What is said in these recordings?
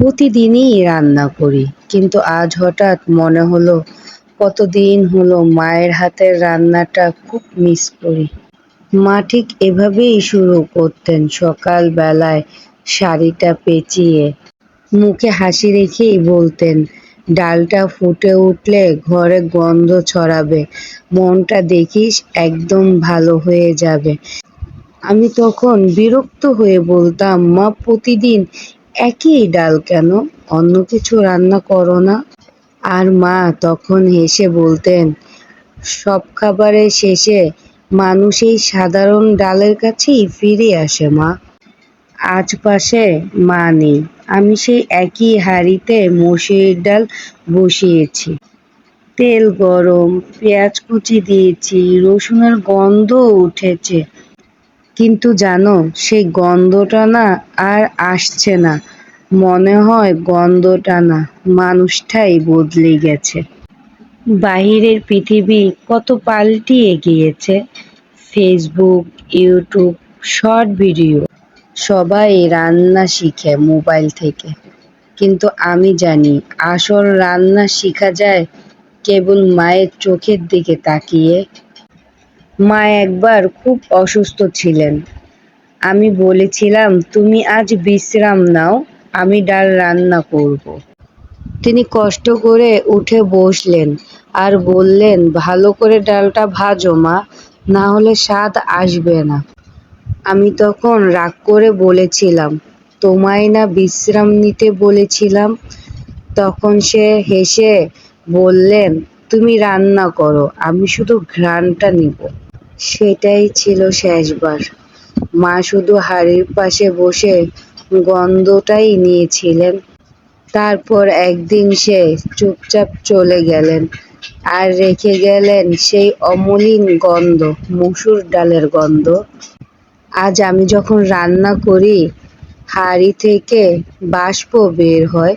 প্রতিদিনই রান্না করি, কিন্তু আজ হঠাৎ মনে হলো কতদিন হলো মায়ের হাতের রান্নাটা খুব মিস করি। মা ঠিক এভাবেই শুরু করতেন সকাল বেলায় শাড়িটা পেঁচিয়ে। মুখে হাসি রেখেই বলতেন, ডালটা ফুটে উঠলে ঘরে গন্ধ ছড়াবে, মনটা দেখিস একদম ভালো হয়ে যাবে। আমি তখন বিরক্ত হয়ে বলতাম, মা, প্রতিদিন একই ডাল কেন? অন্য কিছু রান্না করো না। আর মা তখন হেসে বলতেন, সব খাবারের শেষে মানুষ এই সাধারণ ডালের কাছেই ফিরে আসে মা। আজ পাশে মা নেই। আমি সেই একই হাঁড়িতে মসুরির ডাল বসিয়েছি। তেল গরম, পেঁয়াজ কুচি দিয়েছি, রসুনের গন্ধ উঠেছে। কিন্তু জানো, সেই গন্ধটা না আর আসছে না। মনে হয় গন্ধটা না, মানুষটাই বদলে গেছে। বাহিরের পৃথিবী কত পাল্টিয়ে গিয়েছে। ফেসবুক, ইউটিউব, শর্ট ভিডিও, সবাই রান্না শিখে মোবাইল থেকে। কিন্তু আমি জানি, আসল রান্না শেখা যায় কেবল মায়ের চোখের দিকে তাকিয়ে। মা একবার খুব অসুস্থ ছিলেন। আমি বলেছিলাম, তুমি আজ বিশ্রাম নাও, আমি ডাল রান্না করব। তিনি কষ্ট করে উঠে বসলেন আর বললেন, ভালো করে ডালটা ভাজো মা, না হলে স্বাদ আসবে না। আমি তখন রাগ করে বলেছিলাম, তোমায় না বিশ্রাম নিতে বলেছিলাম? তখন সে হেসে বললেন, তুমি রান্না করো, আমি শুধু ঘ্রাণটা নিব। সেটাই ছিল শেষবার। মা শুধু হাড়ির পাশে বসে গন্ধটাই নিয়েছিলেন। তারপর একদিন সে চুপচাপ চলে গেলেন আর রেখে গেলেন সেই অমলিন গন্ধ, মসুর ডালের গন্ধ। আজ আমি যখন রান্না করি, হাঁড়ি থেকে বাষ্প বের হয়,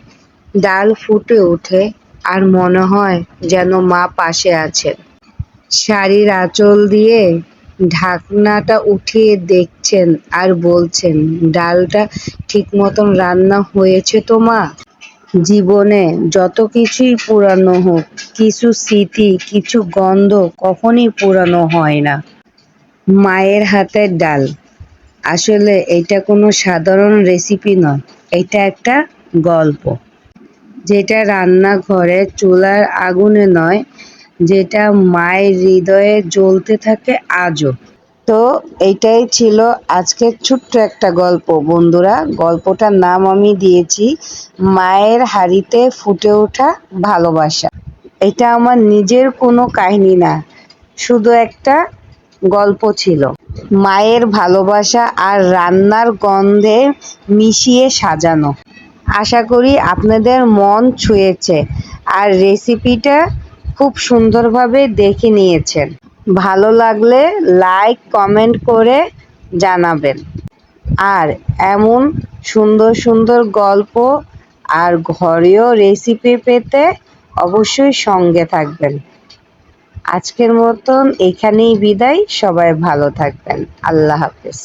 ডাল ফুটে ওঠে আর মনে হয় যেন মা পাশে আছেন। শাড়ির আঁচল দিয়ে ঢাকনাটা উঠিয়ে দেখছেন আর বলছেন, ডালটা ঠিক মতন রান্না হয়েছে তো মা? জীবনে যত কিছুই পুরানো হোক, কিছু স্মৃতি, কিছু গন্ধ কখনই পুরানো হয় না। মায়ের হাতের ডাল। আসলে এটা কোনো সাধারণ রেসিপি নয়, এটা একটা গল্প। যেটা রান্নাঘরে চুলার আগুনে নয় যেটা মায়ের হৃদয়ে জ্বলতে থাকে আজও। তো এইটাই ছিল আজকের ছোট্ট একটা গল্প। বন্ধুরা, গল্পটার নাম আমি দিয়েছি, মায়ের হাড়িতে ফুটে ওঠা ভালোবাসা। এটা আমার নিজের কোনো কাহিনী না, শুধু একটা গল্প ছিল। মায়ের ভালোবাসা আর রান্নার গন্ধে মিশিয়ে সাজানো। আশা করি আপনাদের মন ছুঁয়েছে। আর রেসিপিটা খুব সুন্দরভাবে দেখে নিয়েছেন। ভালো লাগলে লাইক কমেন্ট করে জানাবেন। আর এমন সুন্দর সুন্দর গল্প আর ঘরীয় রেসিপি পেতে অবশ্যই সঙ্গে থাকবেন। আজকের মতন এখানেই বিদায়। সবাই ভালো থাকবেন। আল্লাহ হাফেজ।